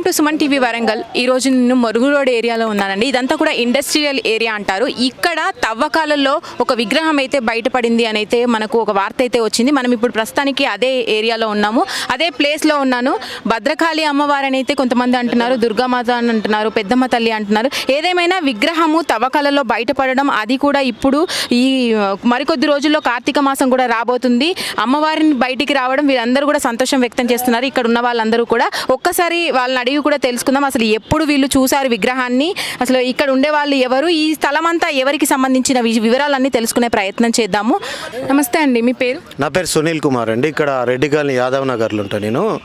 Welcome to Suman TV Warangal. ఈ రోజు నేను మరుగు రోడ్ ఏరియాలో ఉన్నానండి. ఇదంతా కూడా ఇండస్ట్రియల్ ఏరియా అంటారు. ఇక్కడ తవ్వకాలలో ఒక విగ్రహం అయితే బయటపడింది అని అయితే మనకు ఒక వార్త అయితే వచ్చింది. మనం ఇప్పుడు ప్రస్తుతానికి అదే ఏరియాలో ఉన్నాము. అదే ప్లేస్లో ఉన్నాను. భద్రకాళి అమ్మవారని అయితే కొంతమంది అంటున్నారు. దుర్గామాత అని అంటున్నారు. పెద్దమ్మ తల్లి అంటున్నారు. ఏదేమైనా విగ్రహము తవ్వకాలలో బయటపడడం అది కూడా ఇప్పుడు ఈ మరికొద్ది రోజుల్లో కార్తీక మాసం కూడా రాబోతుంది. అమ్మవారిని బయటికి రావడం వీరందరూ కూడా సంతోషం వ్యక్తం చేస్తున్నారు. ఇక్కడ ఉన్న వాళ్ళందరూ కూడా ఒక్కసారి వాళ్ళని అడిగి కూడా తెలుసుకుందాం. అసలు ఎప్పుడు వీళ్ళు చూసారు విగ్రహాన్ని? అసలు ఇక్కడ ఉండే వాళ్ళు ఎవరు? ఈ స్థలం అంతా ఎవరికి సంబంధించిన వి- వివరాలన్నీ తెలుసుకునే ప్రయత్నం చేద్దాము. నమస్తే అండి మీ పేరు? నా పేరు సునీల్ కుమార్ అండి. ఇక్కడ రెడ్డి కాలనీ యాదవ్ నగర్లో ఉంటాను నేను.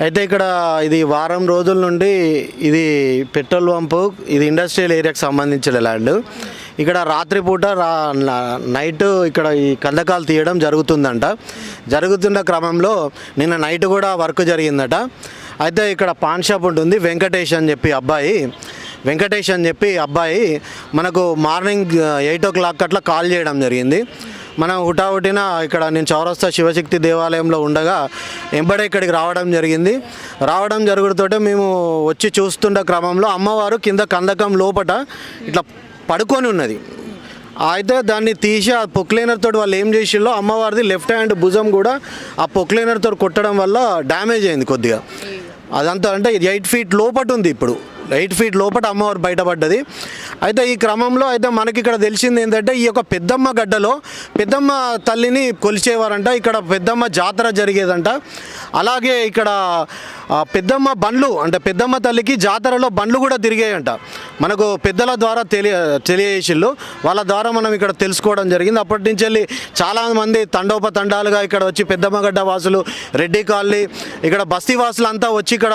అయితే ఇక్కడ ఇది వారం రోజుల నుండి ఇది పెట్రోల్ పంపు ఇది ఇండస్ట్రియల్ ఏరియాకి సంబంధించిన ల్యాండ్. ఇక్కడ రాత్రిపూట రా నైట్ ఇక్కడ ఈ కందకాలు తీయడం జరుగుతుందంట. జరుగుతున్న క్రమంలో నిన్న నైట్ కూడా వర్క్ జరిగిందట. అయితే ఇక్కడ పాన్ షాప్ ఉంటుంది. వెంకటేష్ అని చెప్పి అబ్బాయి. వెంకటేష్ అని చెప్పి అబ్బాయి మనకు మార్నింగ్ ఎయిట్ ఓ క్లాక్ అట్లా కాల్ చేయడం జరిగింది. మనం హుటాహుటిన ఇక్కడ నేను చౌరస్తా శివశక్తి దేవాలయంలో ఉండగా ఎంబడే ఇక్కడికి రావడం జరిగింది. రావడం జరుగుతుంటే మేము వచ్చి చూస్తున్న క్రమంలో అమ్మవారు కింద కందకం లోపట ఇట్లా పడుకొని ఉన్నది. అయితే దాన్ని తీసి ఆ పొక్లైనర్తో వాళ్ళు ఏం చేసిల్లో అమ్మవారిది లెఫ్ట్ హ్యాండ్ భుజం కూడా ఆ పొక్లైనర్తో కొట్టడం వల్ల డ్యామేజ్ అయింది కొద్దిగా. అదంతా అంటే ఎయిట్ ఫీట్ లోపట ఉంది ఇప్పుడు. ఎయిట్ ఫీట్ లోపల అమ్మవారు బయటపడ్డది. అయితే ఈ క్రమంలో అయితే మనకి ఇక్కడ తెలిసింది ఏంటంటే ఈ యొక్క పెద్దమ్మ గడ్డలో పెద్దమ్మ తల్లిని కొలిచేవారంట. ఇక్కడ పెద్దమ్మ జాతర జరిగేదంట. అలాగే ఇక్కడ పెద్దమ్మ బండ్లు అంటే పెద్దమ్మ తల్లికి జాతరలో బండ్లు కూడా తిరిగాయంట. మనకు పెద్దల ద్వారా తెలియ తెలియజేసిళ్ళు. వాళ్ళ ద్వారా మనం ఇక్కడ తెలుసుకోవడం జరిగింది. అప్పటి నుంచి వెళ్ళి చాలామంది తండోపతండాలుగా ఇక్కడ వచ్చి పెద్దమ్మగడ్డ వాసులు రెడ్డి కాలనీ ఇక్కడ బస్తీ వాసులు అంతా వచ్చి ఇక్కడ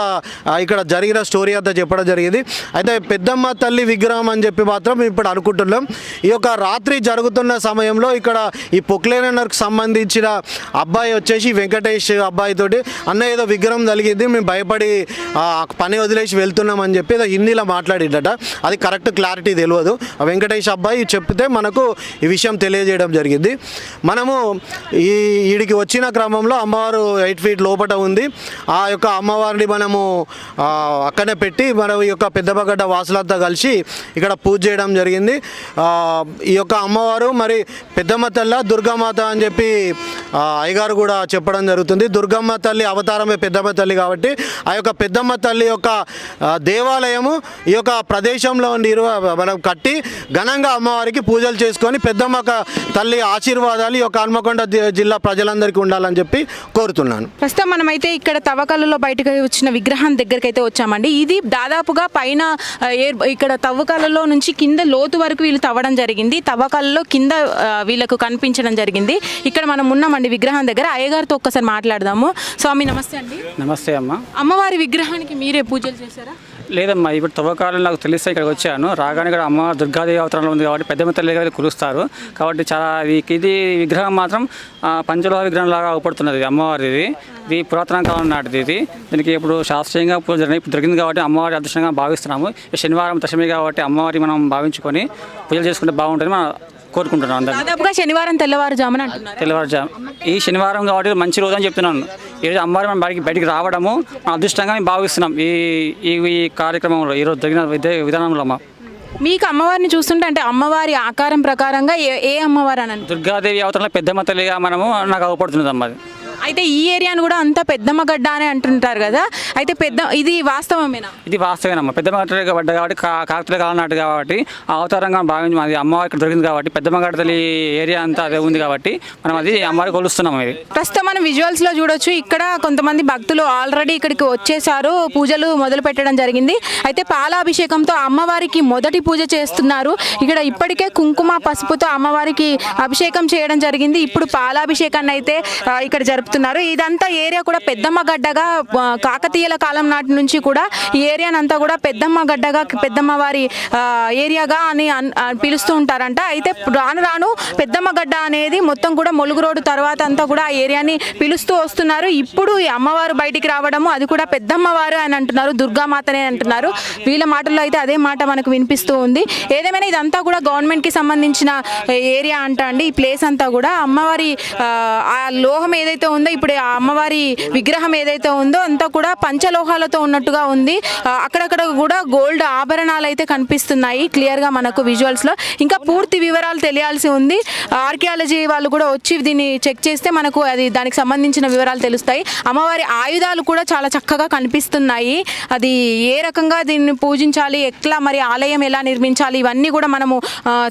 ఇక్కడ జరిగిన స్టోరీ అంతా చెప్పడం జరిగింది. అయితే పెద్దమ్మ తల్లి విగ్రహం అని చెప్పి మాత్రం ఇప్పుడు అనుకుంటున్నాం. ఈ యొక్క రాత్రి జరుగుతున్న సమయంలో ఇక్కడ ఈ పొక్లేనర్కు సంబంధించిన అబ్బాయి వచ్చేసి వెంకటేష్ అబ్బాయితోటి అన్న ఏదో విగ్రహం కలిగింది మేము భయపడి పని వదిలేసి వెళ్తున్నామని చెప్పి ఏదో హిందీలో మాట్లాడిండట అది కరెక్ట్ క్లారిటీ తెలియదు. ఆ వెంకటేష్ అబ్బాయి చెప్తే మనకు ఈ విషయం తెలియజేయడం జరిగింది. మనము ఈ వీడికి వచ్చిన క్రమంలో అమ్మవారు ఎయిట్ ఫీట్ లోపట ఉంది. ఆ యొక్క అమ్మవారిని మనము అక్కడనే పెట్టి మనం ఈ యొక్క పెద్దపగడ్డ వాసులంతా కలిసి ఇక్కడ పూజ చేయడం జరిగింది. ఈ యొక్క అమ్మవారు మరి పెద్దమ్మ తల్ల దుర్గామాత అని చెప్పి అయ్యగారు కూడా చెప్పడం జరుగుతుంది. దుర్గమ్మ తల్లి అవతారమే పెద్దమ్మ తల్లి కాబట్టి ఆ యొక్క పెద్దమ్మ తల్లి యొక్క దేవాలయము ఈ యొక్క ప్రదేశంలో నిర్వ మనం కట్టి ఘనంగా అమ్మవారికి పూజలు చేసుకొని పెద్దమ్మ తల్లి ఆశీర్వాదాలు ఈ యొక్క హన్మకొండ జిల్లా ప్రజలందరికీ ఉండాలని చెప్పి కోరుతున్నాను. ప్రస్తుతం మనమైతే ఇక్కడ తవ్వకాలలో బయటకు వచ్చిన విగ్రహం దగ్గరికి అయితే వచ్చామండి. ఇది దాదాపుగా పైన ఏర్ ఇక్కడ తవ్వకాలలో నుంచి కింద లోతు వరకు వీళ్ళు తవ్వడం జరిగింది. తవ్వకాలలో కింద వీళ్ళకు కనిపించడం జరిగింది. ఇక్కడ మనం ఉన్నామండి విగ్రహం దగ్గర అయ్యగారితో ఒక్కసారి మాట్లాడదాము. స్వామి నమస్తే అండి. నమస్తే అమ్మ. అమ్మవారి విగ్రహానికి మీరే పూజలు చేశారా? లేదమ్మా ఇప్పుడు తవ్వకాలం నాకు తెలిస్తే ఇక్కడికి వచ్చాను. రాగానే ఇక్కడ అమ్మ దుర్గాదేవి అవతారంలో ఉంది కాబట్టి పెద్దమ్మ తల్లి గారు కురుస్తారు. కాబట్టి చాలా ఇది ఇది విగ్రహం మాత్రం పంచలోహ విగ్రహం లాగా అవపడుతున్నది అమ్మవారిది. ఇది పురాతన కాలం నాటిది ఇది. దీనికి ఇప్పుడు శాస్త్రీయంగా పూజ జరిగినాయి ఇప్పుడు దొరికింది కాబట్టి అమ్మవారి అదృష్టంగా భావిస్తున్నాము. శనివారం దశమి కాబట్టి అమ్మవారి మనం భావించుకొని పూజలు చేసుకుంటే బాగుంటుంది. మనం కోరుకుంటున్నాం అందరినీ. దాదాపుగా శనివారం తెల్లవారుజామున అంటున్నారు? తెల్లవారుజాము. ఈ శనివారం కాబట్టి మంచి రోజు అని చెప్తున్నాను. ఈరోజు అమ్మవారి మనం బయటికి బయటికి రావడము మన అదృష్టంగా మేము భావిస్తున్నాం. ఈ ఈ ఈ కార్యక్రమంలో ఈరోజు జరిగిన విధ విధానంలో అమ్మ మీకు అమ్మవారిని చూస్తుంటే అంటే అమ్మవారి ఆకారం ప్రకారంగా ఏ ఏ అమ్మవారు అని దుర్గాదేవి అవతరంలో పెద్దమ్మ తల్లిగా మనము నాకు అవపడుతున్నది అమ్మ అది అయితే ఈ ఏరియాను కూడా అంతా పెద్దమ్మ గడ్డ అని అంటుంటారు కదా. అయితే పెద్ద ఇది వాస్తవమేనా? ఇది వాస్తవేనమ్మ పెద్దమ్మ తల్లి పడ్డ కాబట్టి కాకతీయ కాలం నాటి కాబట్టి అవతారంగా భావించి అది అమ్మవారి ఇక్కడ దొరికింది కాబట్టి పెద్దమ్మ గడ్డ తల్లి ఏరియా అంతా అదే ఉంది కాబట్టి మనం అది అమ్మవారికి కొలుస్తున్నాం ఇది. ప్రస్తుతం మనం విజువల్స్లో చూడొచ్చు ఇక్కడ కొంతమంది భక్తులు ఆల్రెడీ ఇక్కడికి వచ్చేసారు పూజలు మొదలు పెట్టడం జరిగింది. అయితే పాలాభిషేకంతో అమ్మవారికి మొదటి పూజ చేస్తున్నారు. ఇక్కడ ఇప్పటికే కుంకుమ పసుపుతో అమ్మవారికి అభిషేకం చేయడం జరిగింది. ఇప్పుడు పాలాభిషేకాన్ని అయితే ఇక్కడ జరుపుతున్నారు చెప్తున్నారు. ఇదంతా ఏరియా కూడా పెద్దమ్మ గడ్డగా కాకతీయుల కాలం నాటి నుంచి కూడా ఈ ఏరియానంతా కూడా పెద్దమ్మ గడ్డగా పెద్దమ్మ వారి ఏరియాగా అని అన్- పిలుస్తూ ఉంటారంట. అయితే రాను రాను పెద్దమ్మ గడ్డ అనేది మొత్తం కూడా మొలుగు రోడ్డు తర్వాత అంతా కూడా ఆ ఏరియాని పిలుస్తూ వస్తున్నారు. ఇప్పుడు ఈ అమ్మవారు బయటికి రావడము అది కూడా పెద్దమ్మవారు అని అంటున్నారు దుర్గామాతనే అంటున్నారు. వీళ్ళ మాటల్లో అయితే అదే మాట మనకు వినిపిస్తూ ఉంది. ఏదేమైనా ఇదంతా కూడా గవర్నమెంట్కి సంబంధించిన ఏరియా అంట అండి ఈ ప్లేస్ అంతా కూడా అమ్మవారి ఆ, ఆ లోహం ఏదైతే ఉందో ఇప్పుడు ఆ అమ్మవారి విగ్రహం ఏదైతే ఉందో అంతా కూడా పంచలోహాలతో ఉన్నట్టుగా ఉంది. అక్కడక్కడ కూడా గోల్డ్ ఆభరణాలు అయితే కనిపిస్తున్నాయి క్లియర్గా మనకు విజువల్స్లో. ఇంకా పూర్తి వివరాలు తెలియాల్సి ఉంది. ఆర్కియాలజీ వాళ్ళు కూడా వచ్చి దీన్ని చెక్ చేస్తే మనకు అది దానికి సంబంధించిన వివరాలు తెలుస్తాయి. అమ్మవారి ఆయుధాలు కూడా చాలా చక్కగా కనిపిస్తున్నాయి. అది ఏ రకంగా దీన్ని పూజించాలి ఎట్లా మరి ఆలయం ఎలా నిర్మించాలి ఇవన్నీ కూడా మనము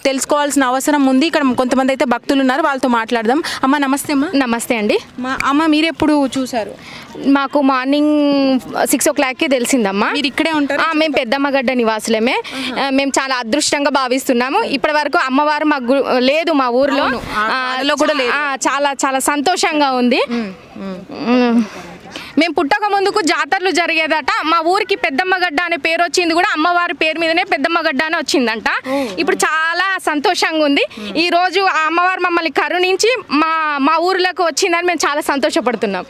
తెలుసుకోవాల్సిన అవసరం ఉంది. ఇక్కడ కొంతమంది అయితే భక్తులు ఉన్నారు వాళ్ళతో మాట్లాడదాం. అమ్మ నమస్తే అమ్మ. నమస్తే అండి. మా అమ్మ మీరు ఎప్పుడు చూసారు మాకు మార్నింగ్ సిక్స్ ఓ క్లాక్కి తెలిసిందమ్మా. మీరు ఇక్కడే ఉంటారు? మేము పెద్దమ్మగడ్డ నివాసులమే. మేము చాలా అదృష్టంగా భావిస్తున్నాము. ఇప్పటి వరకు అమ్మవారు మాకు లేదు మా ఊర్లో. కూడా చాలా చాలా సంతోషంగా ఉంది. మేము పుట్టక ముందుకు జాతరలు జరిగేదట. మా ఊరికి పెద్దమ్మగడ్డ అనే పేరు వచ్చింది కూడా అమ్మవారి పేరు మీదనే పెద్దమ్మగడ్డ అని వచ్చిందంట. ఇప్పుడు చాలా సంతోషంగా ఉంది. ఈ రోజు ఆ అమ్మవారు మమ్మల్ని కరుణించి మా మా ఊర్లోకి వచ్చిందని మేము చాలా సంతోషపడుతున్నాం.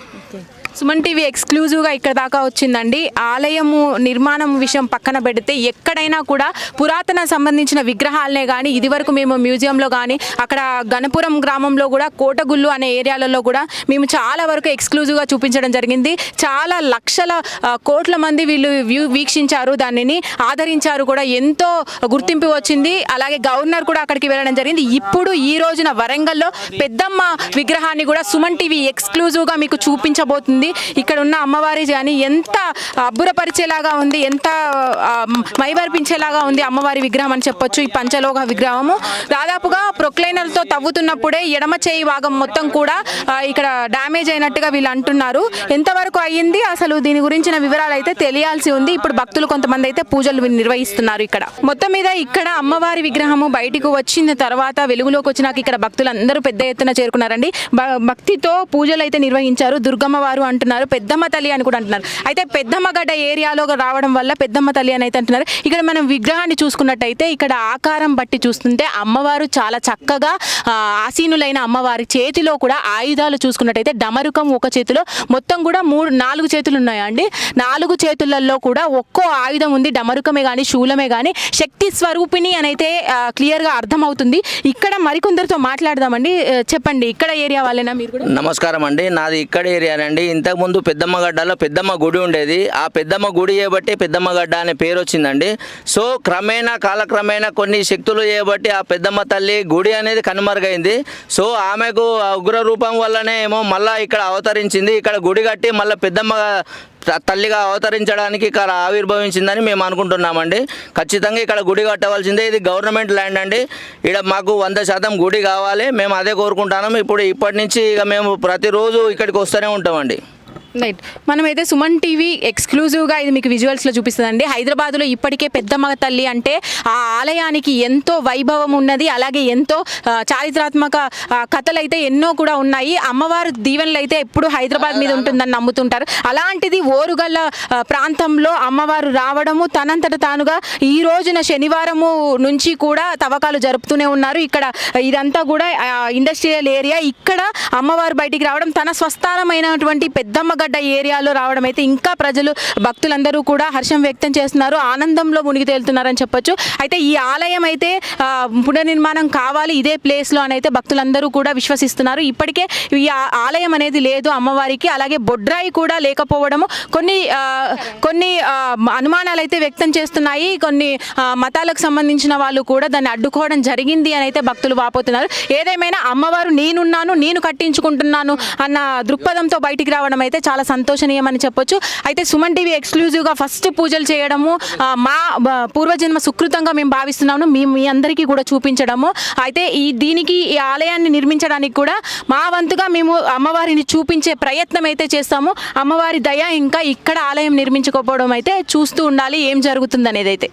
సుమన్ టీవీ ఎక్స్క్లూజివ్గా ఇక్కడ దాకా వచ్చిందండి. ఆలయము నిర్మాణం విషయం పక్కన పెడితే ఎక్కడైనా కూడా పురాతన సంబంధించిన విగ్రహాలనే కానీ ఇదివరకు మేము మ్యూజియంలో కానీ అక్కడ గణపురం గ్రామంలో కూడా కోటగుళ్ళు అనే ఏరియాలలో కూడా మేము చాలా వరకు ఎక్స్క్లూజివ్గా చూపించడం జరిగింది. చాలా లక్షల కోట్ల మంది వీళ్ళు వ్యూ వీక్షించారు. దానిని ఆదరించారు కూడా. ఎంతో గుర్తింపు వచ్చింది. అలాగే గవర్నర్ కూడా అక్కడికి వెళ్ళడం జరిగింది. ఇప్పుడు ఈ రోజున వరంగల్లో పెద్దమ్మ విగ్రహాన్ని కూడా సుమన్ టీవీ ఎక్స్క్లూజివ్గా మీకు చూపించబోతుంది. ఇక్కడ ఉన్న అమ్మవారి కానీ ఎంత అబ్బురపరిచేలాగా ఉంది ఎంత మైమర్పించేలాగా ఉంది అమ్మవారి విగ్రహం అని చెప్పొచ్చు. ఈ పంచలోక విగ్రహము దాదాపుగా ప్రొక్లైనర్తో తవ్వుతున్నప్పుడే ఎడమ చేయి భాగం మొత్తం కూడా ఇక్కడ డ్యామేజ్ అయినట్టుగా వీళ్ళు అంటున్నారు. ఎంతవరకు అయ్యింది? అసలు దీని గురించిన వివరాలు అయితే తెలియాల్సి ఉంది. ఇప్పుడు భక్తులు కొంతమంది అయితే పూజలు నిర్వహిస్తున్నారు ఇక్కడ. మొత్తం మీద ఇక్కడ అమ్మవారి విగ్రహము బయటకు వచ్చిన తర్వాత వెలుగులోకి వచ్చినాక ఇక్కడ భక్తులు అందరూ పెద్ద ఎత్తున చేరుకున్నారండి. భ- భక్తితో పూజలు అయితే నిర్వహించారు. దుర్గమ్మ వారు అంటున్నారు పెద్దమ్మ తల్లి అని కూడా అంటున్నారు. అయితే పెద్దమ్మగడ్డ ఏరియాలో రావడం వల్ల పెద్దమ్మ తల్లి అని అయితే అంటున్నారు. ఇక్కడ మనం విగ్రహాన్ని చూసుకున్నట్టయితే ఇక్కడ ఆకారం బట్టి చూస్తుంటే అమ్మవారు చాలా చక్కగా ఆసీనులైన అమ్మవారి చేతిలో కూడా ఆయుధాలు చూసుకున్నట్టయితే డమరుకం ఒక చేతిలో మొత్తం కూడా మూడు నాలుగు చేతులు ఉన్నాయండి. నాలుగు చేతులలో కూడా ఒక్కో ఆయుధం ఉంది డమరుకమే కానీ శూలమే కానీ శక్తి స్వరూపిణి అని అయితే క్లియర్గా అర్థమవుతుంది. ఇక్కడ మరికొందరితో మాట్లాడదామండి. చెప్పండి ఇక్కడ ఏరియా వాళ్ళేనా మీరు కూడా? నమస్కారం అండి. నాది ఇక్కడ ఏరియానండి. ఇంతకుముందు పెద్దమ్మగడ్డలో పెద్దమ్మ గుడి ఉండేది. ఆ పెద్దమ్మ గుడి చేయబట్టి పెద్దమ్మగడ్డ అనే పేరు వచ్చిందండి. సో క్రమేణా కాలక్రమేణా కొన్ని శక్తులు చేయబట్టి ఆ పెద్దమ్మ తల్లి గుడి అనేది కనుమరుగైంది. సో ఆమెకు ఉగ్ర రూపం వల్లనే ఏమో మళ్ళీ ఇక్కడ అవతరించింది. ఇక్కడ గుడి కట్టి మళ్ళీ పెద్దమ్మ తల్లిగా అవతరించడానికి ఇక్కడ ఆవిర్భవించిందని మేము అనుకుంటున్నామండి. ఖచ్చితంగా ఇక్కడ గుడి కట్టవలసిందే. ఇది గవర్నమెంట్ ల్యాండ్ అండి. ఇక్కడ మాకు వంద శాతం గుడి కావాలి. మేము అదే కోరుకుంటున్నాము ఇప్పుడు ఇప్పటి నుంచి ఇక మేము ప్రతిరోజు ఇక్కడికి వస్తూనే ఉంటామండి. రైట్ మనమైతే సుమన్ టీవీ ఎక్స్క్లూజివ్గా ఇది మీకు విజువల్స్లో చూపిస్తుందండి. హైదరాబాద్లో ఇప్పటికే పెద్దమ్మ తల్లి అంటే ఆ ఆలయానికి ఎంతో వైభవం ఉన్నది. అలాగే ఎంతో చారిత్రాత్మక కథలు అయితే ఎన్నో కూడా ఉన్నాయి. అమ్మవారు దీవెనలు అయితే ఎప్పుడు హైదరాబాద్ మీద ఉంటుందని నమ్ముతుంటారు. అలాంటిది ఓరుగల్ల ప్రాంతంలో అమ్మవారు రావడము తనంతట తానుగా ఈ రోజున శనివారము నుంచి కూడా తవ్వకాలు జరుపుతూనే ఉన్నారు. ఇక్కడ ఇదంతా కూడా ఇండస్ట్రియల్ ఏరియా ఇక్కడ అమ్మవారు బయటికి రావడం తన స్వస్థానమైనటువంటి పెద్దమ్మగడ్డ ఏరియాలో రావడం అయితే ఇంకా ప్రజలు భక్తులందరూ కూడా హర్షం వ్యక్తం చేస్తున్నారు ఆనందంలో మునిగి తేలుతున్నారని చెప్పొచ్చు. అయితే ఈ ఆలయం అయితే పునర్నిర్మాణం కావాలి ఇదే ప్లేస్లో అని అయితే భక్తులందరూ కూడా విశ్వసిస్తున్నారు. ఇప్పటికే ఈ ఆలయం అనేది లేదు అమ్మవారికి అలాగే బొడ్రాయి కూడా లేకపోవడము కొన్ని కొన్ని అనుమానాలు అయితే వ్యక్తం చేస్తున్నాయి. కొన్ని మతాలకు సంబంధించిన వాళ్ళు కూడా దాన్ని అడ్డుకోవడం జరిగింది అని అయితే భక్తులు వాపోతున్నారు. ఏదేమైనా అమ్మవారు నేనున్నాను నేను కట్టించుకుంటున్నాను అన్న దృక్పథంతో బయటికి రావడం అయితే చాలా సంతోషనీయం అని చెప్పొచ్చు. అయితే సుమన్ టీవీ ఎక్స్క్లూజివ్గా ఫస్ట్ పూజలు చేయడము మా పూర్వజన్మ సుకృతంగా మేము భావిస్తున్నాము. మీ మీ అందరికీ కూడా చూపించడము. అయితే ఈ దీనికి ఈ ఆలయాన్ని నిర్మించడానికి కూడా మా వంతుగా మేము అమ్మవారిని చూపించే ప్రయత్నం అయితే చేస్తాము. అమ్మవారి దయ ఇంకా ఇక్కడ ఆలయం నిర్మించుకోకపోవడం అయితే చూస్తూ ఉండాలి. ఏం జరుగుతుంది అనేది అయితే